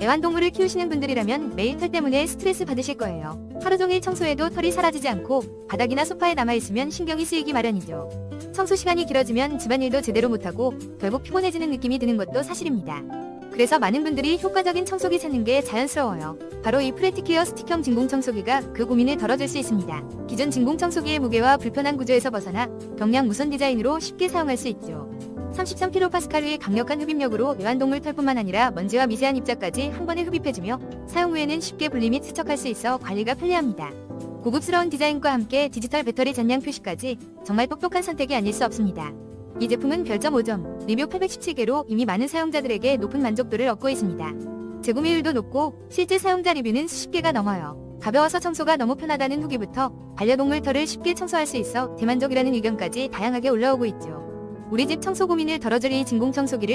애완동물을 키우시는 분들이라면 매일 털 때문에 스트레스 받으실 거예요. 하루 종일 청소해도 털이 사라지지 않고 바닥이나 소파에 남아있으면 신경이 쓰이기 마련이죠. 청소 시간이 길어지면 집안일도 제대로 못하고 결국 피곤해지는 느낌이 드는 것도 사실입니다. 그래서 많은 분들이 효과적인 청소기 찾는 게 자연스러워요. 바로 이 프레티케어 스틱형 진공 청소기가 그 고민을 덜어줄 수 있습니다. 기존 진공 청소기의 무게와 불편한 구조에서 벗어나 경량 무선 디자인으로 쉽게 사용할 수 있죠. 33kPa의 강력한 흡입력으로 애완동물 털뿐만 아니라 먼지와 미세한 입자까지 한 번에 흡입해주며 사용 후에는 쉽게 분리 및 세척할 수 있어 관리가 편리합니다. 고급스러운 디자인과 함께 디지털 배터리 잔량 표시까지 정말 똑똑한 선택이 아닐 수 없습니다. 이 제품은 별점 5점, 리뷰 817개로 이미 많은 사용자들에게 높은 만족도를 얻고 있습니다. 재구매율도 높고 실제 사용자 리뷰는 수십 개가 넘어요. 가벼워서 청소가 너무 편하다는 후기부터 반려동물 털을 쉽게 청소할 수 있어 대만족이라는 의견까지 다양하게 올라오고 있죠. 우리 집 청소 고민을 덜어줄 이 진공 청소기를